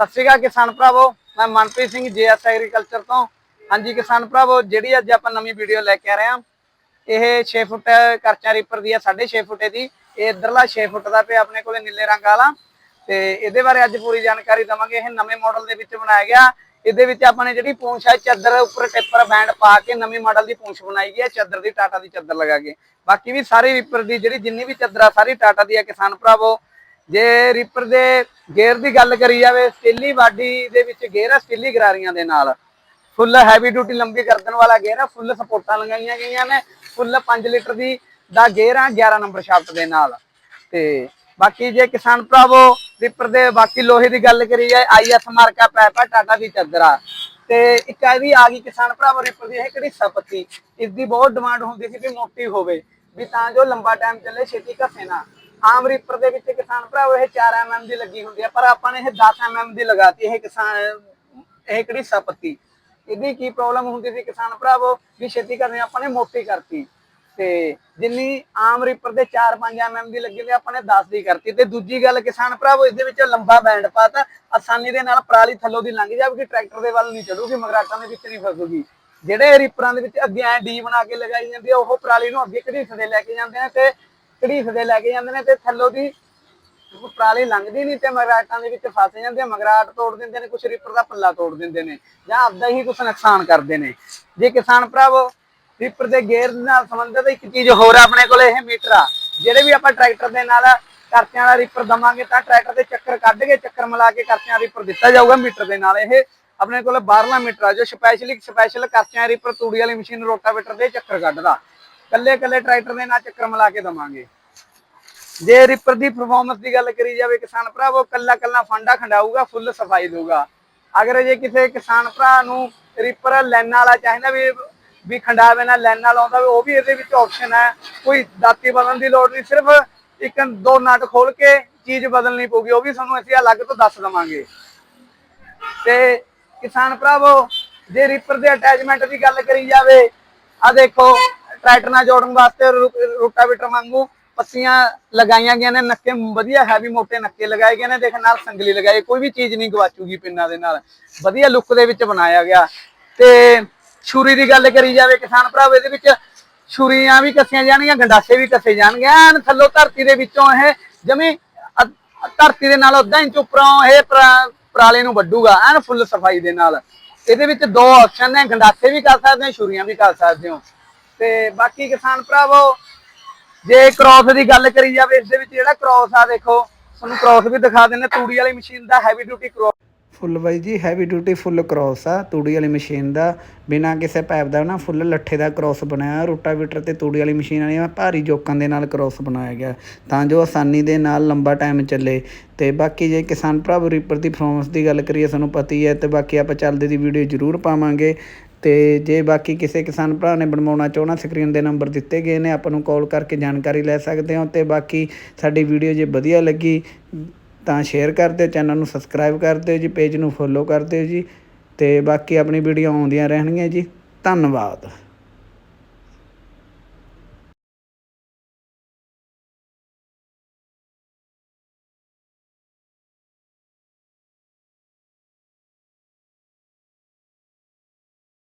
ਸਤਿ ਸ਼੍ਰੀ ਅਕਾਲ ਕਿਸਾਨ ਭਰਾਵੋ, ਮੈਂ ਮਨਪ੍ਰੀਤ ਸਿੰਘ ਜੀਐਸ ਐਗਰੀਕਲਚਰ ਤੋਂ। ਹਾਂਜੀ ਕਿਸਾਨ ਭਰਾਵੋ, ਜਿਹੜੀ ਅੱਜ ਆਪਾਂ ਨਵੀਂ ਵੀਡੀਓ ਲੈ ਕੇ ਆ ਰਹੇ ਹਾਂ, ਇਹ 6 ਫੁੱਟ ਕਰਚਾ ਰੀਪਰ ਦੀ ਆ 6.5 ਫੁੱਟ ਦੀ ਇਹ ਇਧਰਲਾ 6 ਫੁੱਟ ਦਾ ਪਿਆ ਆਪਣੇ ਕੋਲੇ ਨੀਲੇ ਰੰਗ ਵਾਲਾ। ਤੇ ਇਹਦੇ ਬਾਰੇ ਅੱਜ ਪੂਰੀ ਜਾਣਕਾਰੀ ਦਵਾਂਗੇ। ਇਹ ਨਵੇਂ ਮਾਡਲ ਦੇ ਵਿੱਚ ਬਣਾਇਆ ਗਿਆ। ਇਹਦੇ ਵਿੱਚ ਆਪਾਂ ਨੇ ਜਿਹੜੀ ਪੂੰਛ ਹੈ ਚਾਦਰ ਉੱਪਰ ਟਿੱਪਰ ਬੈਂਡ ਪਾ ਕੇ ਨਵੇਂ ਮਾਡਲ ਦੀ ਪੂੰਛ ਬਣਾਈ ਗਈ ਹੈ ਚਾਦਰ ਦੀ, ਟਾਟਾ ਦੀ ਚਾਦਰ ਲਗਾ ਕੇ। ਬਾਕੀ ਵੀ ਸਾਰੇ ਰੀਪਰ ਦੀ ਜਿਹੜੀ ਜਿੰਨੀ ਵੀ ਚਾਦਰ ਆ, ਸਾਰੀ ਟਾਟਾ ਦੀ ਆ ਕਿਸਾਨ ਭਰਾਵੋ। ਜੇ ਰੀਪਰ ਦੇ ਗੇਅਰ ਦੀ ਗੱਲ ਕਰੀ ਜਾਵੇ, ਸਟੀਲੀ ਬਾਡੀ ਦੇ ਵਿੱਚ ਗੇਅਰ ਆ, ਸਟੀਲੀ ਗਰਾਰੀਆਂ ਦੇ ਨਾਲ। ਫੁੱਲ ਹੈਵੀ ਡਿਊਟੀ ਲੰਬੀ ਕਰਦਣ ਵਾਲਾ ਗੇਅਰ ਆ ਫੁੱਲ ਸਪੋਰਟਾਂ ਲਗਾਈਆਂ ਗਈਆਂ ਨੇ ਫੁੱਲ 5 ਲੀਟਰ ਦੀ ਦਾ ਗੇਅਰ ਆ 11 ਨੰਬਰ ਸ਼ਾਫਟ ਦੇ ਨਾਲ। ਤੇ ਬਾਕੀ ਜੇ ਕਿਸਾਨ ਭਰਾਵੋ ਰੀਪਰ ਦੇ ਬਾਕੀ ਲੋਹੇ ਦੀ ਗੱਲ ਕਰੀ ਜਾਏ ਆਈਐਸ ਮਾਰਕਾ ਪੈਪ ਆ, ਟਾਟਾ ਦੀ ਚਾਦਰ ਆ। ਤੇ ਇੱਕ ਇਹ ਵੀ ਆ ਗਈ ਕਿਸਾਨ ਭਰਾਵੋ ਰੀਪਰ ਦੀ, ਇਹ ਕਿਹੜੀ ਸਪਤੀ ਇਸ ਦੀ ਬਹੁਤ ਡਿਮਾਂਡ ਹੁੰਦੀ ਸੀ ਵੀ ਮੋਟੀ ਹੋਵੇ, ਵੀ ਤਾਂ ਜੋ ਲੰਬਾ ਟਾਈਮ ਚੱਲੇ, ਛੇਤੀ ਘਸੇ ਨਾ। ਆਮ ਰੀਪਰ ਦੇ ਵਿੱਚ ਕਿਸਾਨ ਭਰਾਵੋ, ਇਹ 4 ਐਮਐਮ ਦੀ ਲੱਗੀ ਹੁੰਦੀ ਆ, ਪਰ ਆਪਾਂ ਨੇ ਇਹ 10 ਐਮਐਮ ਦੀ ਲਗਾਤੀ, ਇਹ ਕਿਸਾਨ, ਇਹ ਕਿਹੜੀ ਸਪਤੀ ਇਹਦੀ ਕੀ ਪ੍ਰੋਬਲਮ ਹੁੰਦੀ ਸੀ ਕਿਸਾਨ ਭਰਾਵੋ? ਵੀ ਛੇਤੀ ਕਰਨੀ ਆਪਾਂ ਨੇ ਮੋਟੀ ਕਰਤੀ। ਤੇ ਜਿੰਨੀ ਆਮ ਰੀਪਰ ਦੇ 4-5 ਐਮਐਮ ਦੀ ਲੱਗੀ ਹੋਈ ਆਪਾਂ ਨੇ 10 ਦੀ ਕਰਤੀ। ਤੇ ਦੂਜੀ ਗੱਲ ਕਿਸਾਨ ਭਰਾਵੋ, ਇਹਦੇ ਵਿੱਚ ਲੰਬਾ ਬੈਂਡ ਪਾਤਾ, ਆਸਾਨੀ ਦੇ ਨਾਲ ਪਰਾਲੀ ਥੱਲੋਂ ਦੀ ਲੰਘ ਜਾਵੇਗੀ, ਟਰੈਕਟਰ ਦੇ ਵੱਲ ਨਹੀਂ ਚੜੂਗੀ ਮਗਰਾਟਾਂ ਦੇ ਵਿੱਚ ਨਹੀਂ ਫਸੂਗੀ। ਜਿਹੜੇ ਰੀਪਰਾਂ ਦੇ ਵਿੱਚ ਅੱਗੇ ਐ ਡੀ ਬਣਾ ਕੇ ਲਗਾਈ ਜਾਂਦੀ ਆ, ਉਹ ਪਰਾਲੀ ਨੂੰ ਅੱਗੇ ਘੜੀਸ ਦੇ ਲੈ ਕੇ ਜਾਂਦੇ ਆ, ਤੇ ਘੜੀਸਦੇ ਲੈ ਕੇ ਜਾਂਦੇ ਨੇ ਤੇ ਥੱਲੋਂ ਦੀ ਪਰਾਲੀ ਲੰਘਦੀ ਨਹੀਂ ਤੇ ਮਗਰਾਟਾਂ ਦੇ ਵਿੱਚ ਫਸ ਜਾਂਦੇ ਆ ਮਗਰਾਟ ਤੋੜ ਦਿੰਦੇ ਨੇ, ਕੁਛ ਰੀਪਰ ਦਾ ਪੱਲਾ ਤੋੜ ਦਿੰਦੇ ਨੇ ਜਾਂ ਆਪਦਾ ਹੀ ਕੁਛ ਨੁਕਸਾਨ ਕਰਦੇ ਨੇ। ਜੇ ਕਿਸਾਨ ਭਰਾਵੋ ਰੀਪਰ ਦੇ ਗੇਅਰ ਨਾਲ ਸੰਬੰਧਿਤ ਇੱਕ ਚੀਜ਼ ਹੋਰ ਆ ਆਪਣੇ ਕੋਲ, ਇਹ ਮੀਟਰ ਆ। ਜਿਹੜੇ ਵੀ ਆਪਾਂ ਟਰੈਕਟਰ ਦੇ ਨਾਲ ਕਰਚਿਆਂ ਵਾਲਾ ਰੀਪਰ ਦਵਾਂਗੇ ਤਾਂ ਟਰੈਕਟਰ ਦੇ ਚੱਕਰ ਕੱਢ ਕੇ ਚੱਕਰ ਮਿਲਾ ਕੇ ਕਰਚਿਆਂ ਰੀਪਰ ਦਿੱਤਾ ਜਾਊਗਾ ਮੀਟਰ ਦੇ ਨਾਲ। ਇਹ ਆਪਣੇ ਕੋਲ ਬਾਹਰਲਾ ਮੀਟਰ ਆ, ਜੋ ਸਪੈਸ਼ਲੀ ਸਪੈਸ਼ਲ ਕਰਚਿਆਂ ਰੀਪਰ ਤੂੜੀ ਵਾਲੀ ਮਸ਼ੀਨ ਰੋਟਾਵੇਟਰ ਦੇ ਚੱਕਰ ਕੱਢਦਾ। ਕੱਲੇ ਕੱਲੇ ਟਰੈਕਟਰ ਦੇ ਨਾਲ ਚੱਕਰ ਮਿਲਾ ਕੇ ਦਵਾਂਗੇ। ਜੇ ਰੀਪਰ ਦੀ ਪਰਫਾਰਮੈਂਸ ਦੀ ਗੱਲ ਕਰੀ ਜਾਵੇ ਕਿਸਾਨ ਭਰਾਵੋ ਕੱਲਾ ਕੱਲਾ ਫਾਂਡਾ ਖੰਡਾਊਗਾ, ਫੁੱਲ ਸਫ਼ਾਈ ਦਊਗਾ। ਅਗਰ ਜੇ ਕਿਸੇ ਕਿਸਾਨ ਭਰਾ ਨੂੰ ਰੀਪਰ ਲੈਣ ਵਾਲਾ ਚਾਹੀਦਾ ਵੀ ਵੀ ਖੰਡਾਵੇ ਨਾਲ ਲੈਣ ਨਾਲ ਆਉਂਦਾ, ਉਹ ਵੀ ਇਹਦੇ ਵਿੱਚ ਆਪਸ਼ਨ ਹੈ। ਕੋਈ ਦਾਤੀ ਬਦਲਣ ਦੀ ਲੋੜ ਨਹੀਂ, ਸਿਰਫ ਇੱਕ ਦੋ ਨਟ ਖੋਲ ਕੇ ਚੀਜ਼ ਬਦਲਣੀ ਪਊਗੀ, ਉਹ ਵੀ ਸਾਨੂੰ ਅਸੀਂ ਅਲੱਗ ਤੋਂ ਦੱਸ ਦਵਾਂਗੇ। ਤੇ ਕਿਸਾਨ ਭਰਾਵੋ, ਜੇ ਰੀਪਰ ਦੇ ਅਟੈਚਮੈਂਟ ਦੀ ਗੱਲ ਕਰੀ ਜਾਵੇ ਆ ਦੇਖੋ ਟਰੈਕਟਰ ਨਾਲ ਜੋੜਨ ਵਾਸਤੇ ਰੂ- ਰੋਟਾਵੇਟਰ ਵਾਂਗੂ ਪੱਤੀਆਂ ਲਗਾਈਆਂ ਗਈਆਂ ਨੇ, ਨੱਕੇ ਵਧੀਆ ਹੈਵੀ ਮੋਟੇ ਨੱਕੇ ਲਗਾਏ ਗਏ ਨੇ, ਦੇਖ ਨਾਲ ਸੰਗਲੀ ਲਗਾਈ, ਕੋਈ ਵੀ ਚੀਜ਼ ਨਹੀਂ ਗਵਾਚੂਗੀ ਪਿੰਨਾਂ ਦੇ ਨਾਲ। ਵਧੀਆ ਲੁੱਕ ਦੇ ਵਿੱਚ ਬਣਾਇਆ ਗਿਆ। ਤੇ ਛੁਰੀ ਦੀ ਗੱਲ ਕਰੀ ਜਾਵੇ ਕਿਸਾਨ ਭਰਾਵੋ, ਇਹਦੇ ਵਿੱਚ ਛੁਰੀਆਂ ਵੀ ਕੱਸੀਆਂ ਜਾਣਗੀਆਂ, ਗੰਡਾਸੇ ਵੀ ਕੱਸੇ ਜਾਣਗੇ। ਐਨ ਥੱਲੋਂ ਧਰਤੀ ਦੇ ਵਿੱਚੋਂ ਇਹ ਜਮੀ ਧਰਤੀ ਦੇ ਨਾਲ ਅੱਧਾ ਇੰਚ ਉੱਪਰੋਂ ਇਹ ਪਰਾਲੇ ਨੂੰ ਵੱਢੂਗਾ, ਐਨ ਫੁੱਲ ਸਫ਼ਾਈ ਦੇ ਨਾਲ। ਇਹਦੇ ਵਿੱਚ ਦੋ ਆਪਸ਼ਨ ਨੇ, ਗੰਡਾਸੇ ਵੀ ਕਰ ਸਕਦੇ ਹੋ, ਛੁਰੀਆਂ ਵੀ ਕਰ ਸਕਦੇ ਹੋ। ਤੇ ਬਾਕੀ ਕਿਸਾਨ ਭਰਾਵੋ, ਜੇ ਕ੍ਰੋਸ ਦੀ ਗੱਲ ਕਰੀ ਜਾਵੇ, ਇਸ ਦੇ ਵਿੱਚ ਜਿਹੜਾ ਕ੍ਰੋਸ ਆ ਦੇਖੋ, ਤੁਹਾਨੂੰ ਕ੍ਰੋਸ ਵੀ ਦਿਖਾ ਦਿੰਦੇ ਤੂੜੀ ਵਾਲੀ ਮਸ਼ੀਨ ਦਾ ਹੈਵੀ ਡਿਊਟੀ ਕ੍ਰੋਸ ਫੁੱਲ ਬਾਈ ਜੀ ਹੈਵੀ ਡਿਊਟੀ ਫੁੱਲ ਕ੍ਰੋਸ ਆ, ਤੂੜੀ ਵਾਲੀ ਮਸ਼ੀਨ ਦਾ। ਬਿਨਾਂ ਕਿਸੇ ਪੈਪ ਦਾ ਨਾ ਫੁੱਲ ਲੱਠੇ ਦਾ ਕ੍ਰੋਸ ਬਣਾਇਆ ਰੋਟਾਵੇਟਰ ਤੇ ਤੂੜੀ ਵਾਲੀ ਮਸ਼ੀਨ ਵਾਲੀਆਂ ਭਾਰੀ ਜੋਕਾਂ ਦੇ ਨਾਲ ਕ੍ਰੋਸ ਬਣਾਇਆ ਗਿਆ। ਤਾਂ ਜੋ ਆਸਾਨੀ ਦੇ ਨਾਲ ਲੰਬਾ ਟਾਈਮ ਚੱਲੇ। ਤੇ ਬਾਕੀ ਜੇ ਕਿਸਾਨ ਭਰਾ ਰੀਪਰ ਦੀ ਪਰਫਾਰਮੈਂਸ ਦੀ ਗੱਲ ਕਰੀਏ, ਸਾਨੂੰ ਪਤਾ ਹੈ ਤੇ ਬਾਕੀ ਆਪਾਂ ਚੱਲਦੇ ਦੀ ਵੀਡੀਓ ਜ਼ਰੂਰ ਪਾਵਾਂਗੇ। ਤੇ ਜੇ ਬਾਕੀ ਕਿਸੇ ਕਿਸਾਨ ਭਰਾ ਨੇ ਬਣਵਾਉਣਾ ਚਾਹਣਾ, ਸਕਰੀਨ ਦੇ ਨੰਬਰ ਦਿੱਤੇ ਗਏ ਨੇ, ਆਪਾਂ ਨੂੰ ਕਾਲ ਕਰਕੇ ਜਾਣਕਾਰੀ ਲੈ ਸਕਦੇ ਹੋ ਤੇ ਬਾਕੀ ਸਾਡੀ ਵੀਡੀਓ ਜੇ ਵਧੀਆ ਲੱਗੀ ਤਾਂ ਸ਼ੇਅਰ ਕਰ ਦਿਓ ਚੈਨਲ ਨੂੰ ਸਬਸਕ੍ਰਾਈਬ ਕਰ ਦਿਓ ਜੀ ਪੇਜ ਨੂੰ ਫੋਲੋ ਕਰ ਦਿਓ ਜੀ ਤੇ ਬਾਕੀ ਆਪਣੀ ਵੀਡੀਓ ਆਉਂਦੀਆਂ ਰਹਿਣਗੀਆਂ ਜੀ, ਧੰਨਵਾਦ।